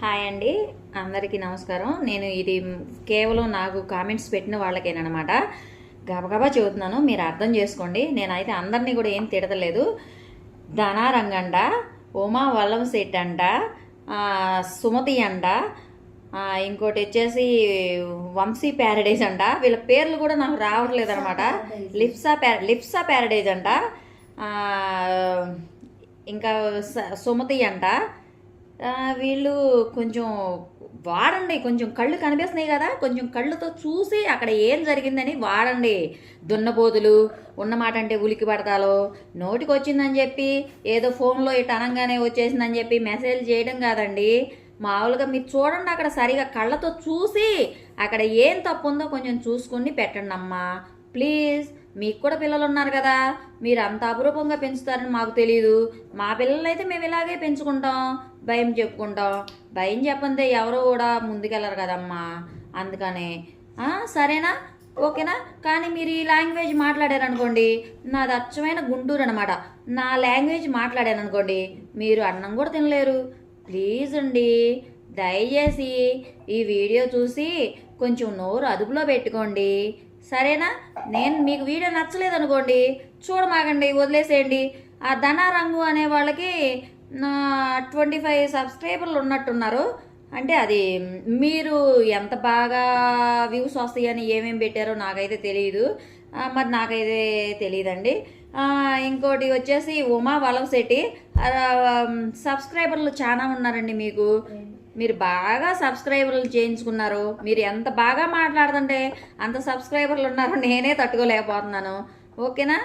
Hi అండి అందరికీ నమస్కారం. నేను ఇది కేవలం నాకు కామెంట్స్ పెట్టిన వాళ్ళకేనమాట గబగబా చెబుతున్నాను మీరు అర్థం చేసుకోండి. నేనైతే అందరినీ కూడా ఏం తిడతలేదు. ధనారంగండ ఉమా వల్లం సెట్ అంట సుమతి అంట ఇంకోటి వచ్చేసి వంశీ ప్యారడైజ్ అంట. వీళ్ళ పేర్లు కూడా నాకు రావట్లేదు అనమాట లిప్సా ప్యార లిప్సా ప్యారడైజ్ అంట. ఇంకా సుమతి అంట. వీళ్ళు కొంచెం వాడండి కొంచెం కళ్ళు కనిపిస్తున్నాయి కదా కొంచెం కళ్ళుతో చూసి అక్కడ ఏం జరిగిందని వాడండి. దున్నపోతులు ఉన్నమాట అంటే ఉలికి పడతాలో. నోటికి వచ్చిందని చెప్పి ఏదో ఫోన్లో ఇటు అనగానే వచ్చేసిందని చెప్పి మెసేజ్ చేయడం కాదండి. మామూలుగా మీరు చూడండి అక్కడ సరిగా కళ్ళతో చూసి అక్కడ ఏం తప్పు ఉందో కొంచెం చూసుకుని పెట్టండి అమ్మా. ప్లీజ్ మీకు కూడా పిల్లలు ఉన్నారు కదా మీరు అంత అపురూపంగా పెంచుతారని మాకు తెలియదు మా పిల్లలైతే మేము ఇలాగే పెంచుకుంటాం. భయం చెప్పుకుంటాం భయం చెప్పందే ఎవరో కూడా ముందుకెళ్ళరు కదమ్మా. అందుకనే. సరేనా? ఓకేనా? కానీ మీరు ఈ లాంగ్వేజ్ మాట్లాడారనుకోండి నాది అచ్చమైన గుంటూరు అనమాట నా లాంగ్వేజ్ మాట్లాడారనుకోండి మీరు అన్నం కూడా తినలేరు. ప్లీజ్ అండి దయచేసి ఈ వీడియో చూసి కొంచెం నోరు అదుపులో పెట్టుకోండి. సరేనా? నేను మీకు వీడియో నచ్చలేదనుకోండి చూడమాగండి వదిలేసేయండి. ఆ ధనారంగు అనే వాళ్ళకి ట్వంటీ ఫైవ్ సబ్స్క్రైబర్లు ఉన్నట్టున్నారు. అంటే అది మీరు ఎంత బాగా వ్యూస్ వస్తాయని ఏమేమి పెట్టారో నాకైతే తెలియదు మరి నాకైతే తెలియదండి ఇంకోటి వచ్చేసి ఉమా వలవశెట్టి సబ్స్క్రైబర్లు చాలా ఉన్నారండి మీకు. మీరు బాగా సబ్స్క్రైబర్లు చేయించుకున్నారు. మీరు ఎంత బాగా మాట్లాడుతుంటే అంత సబ్స్క్రైబర్లు ఉన్నారు నేనే తట్టుకోలేకపోతున్నాను. ఓకేనా?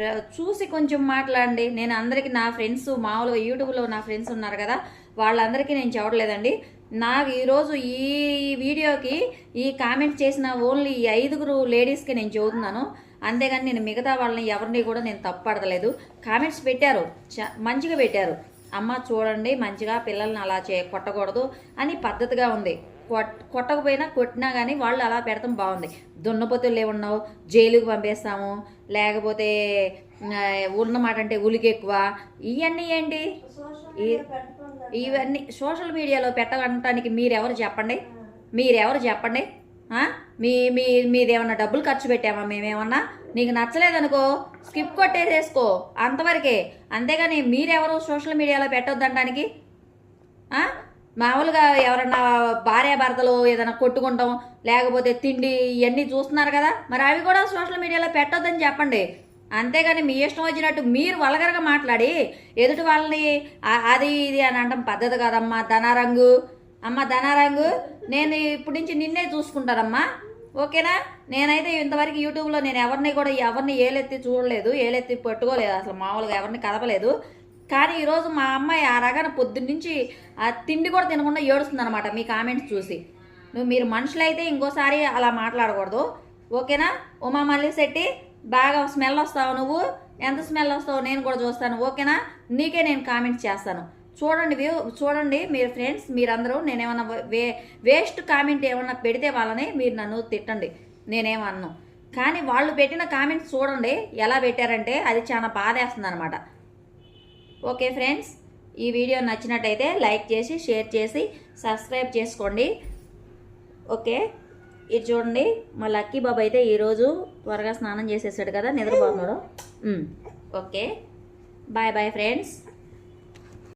చూసి కొంచెం మాట్లాడండి. నేను అందరికీ నా ఫ్రెండ్స్ మామూలుగా యూట్యూబ్లో నా ఫ్రెండ్స్ ఉన్నారు కదా వాళ్ళందరికీ నేను చెప్పట్లేదండి. నాకు ఈరోజు ఈ వీడియోకి ఈ కామెంట్ చేసిన ఓన్లీ ఈ ఐదుగురు లేడీస్కి నేను చదువుతున్నాను అంతేగాని నేను మిగతా వాళ్ళని ఎవరిని కూడా నేను తప్పుపడతలేదు కామెంట్స్ పెట్టారు. చ- మంచిగా పెట్టారు. అమ్మ చూడండి మంచిగా పిల్లల్ని అలా చే కొట్టకూడదు అని పద్ధతిగా ఉంది. కొట్ కొట్టకపోయినా కొట్టినా కానీ వాళ్ళు అలా పెడతాం బాగుంది. దున్నపోతులు ఏమున్నావు? జైలుకి పంపేస్తాము. లేకపోతే ఉన్నమాట అంటే ఉలికి ఎక్కువ. ఇవన్నీ ఏంటి? ఈ- ఇవన్నీ సోషల్ మీడియాలో పెట్టడానికి మీరెవరు చెప్పండి? మీరెవరు చెప్పండి? మీ మీ మీదేమన్నా డబ్బులు ఖర్చు పెట్టామా మేమేమన్నా? నీకు నచ్చలేదనుకో స్కిప్ కొట్టేసేసుకో అంతవరకే. అంతేగాని మీరెవరు సోషల్ మీడియాలో పెట్టొద్దంటానికి? ఆ? మామూలుగా ఎవరన్నా భార్యాభర్తలు ఏదైనా కొట్టుకుంటాం లేకపోతే తిండి ఇవన్నీ చూస్తున్నారు కదా మరి అవి కూడా సోషల్ మీడియాలో పెట్టొద్దని చెప్పండి. అంతేగాని మీ ఇష్టం వచ్చినట్టు మీరు వలగరగా మాట్లాడి ఎదుటి వాళ్ళని అది ఇది అని అంటాం పద్ధతి కాదమ్మా ధనారంగు. అమ్మ ధనారంగు నేను ఇప్పటి నుంచి నిన్నే చూసుకుంటానమ్మా. ఓకేనా? నేనైతే ఇంతవరకు యూట్యూబ్లో నేను ఎవరిని కూడా ఎవరిని ఏలెత్తి చూడలేదు ఏలెత్తి పట్టుకోలేదు అసలు మామూలుగా ఎవరిని కదపలేదు. కానీ ఈరోజు మా అమ్మాయి ఆ రకాన పొద్దున్నుంచి ఆ తిండి కూడా తినకుండా ఏడుస్తుంది అనమాట మీ కామెంట్స్ చూసి. నువ్వు మీరు మనుషులైతే ఇంకోసారి అలా మాట్లాడకూడదు. ఓకేనా? ఉమా మళ్ళీ బాగా స్మెల్ వస్తావు నువ్వు. ఎంత స్మెల్ వస్తావు నేను కూడా చూస్తాను. ఓకేనా? నీకే నేను కామెంట్స్ చేస్తాను. చూడండి వ్యూ చూడండి మీరు ఫ్రెండ్స్ మీరందరూ నేనేమన్నా వే వేస్ట్ కామెంట్ ఏమన్నా పెడితే వాళ్ళని మీరు నన్ను తిట్టండి. నేనేమన్నాను కానీ వాళ్ళు పెట్టిన కామెంట్స్ చూడండి ఎలా పెట్టారంటే అది చాలా బాధేస్తుంది అనమాట ఓకే ఫ్రెండ్స్ ఈ వీడియో నచ్చినట్టయితే లైక్ చేసి షేర్ చేసి సబ్స్క్రైబ్ చేసుకోండి. ఓకే ఇది చూడండి మా లక్కీ బాబు అయితే ఈరోజు త్వరగా స్నానం చేసేసాడు కదా నిద్రపోతున్నాడు. Um, okay bye bye friends.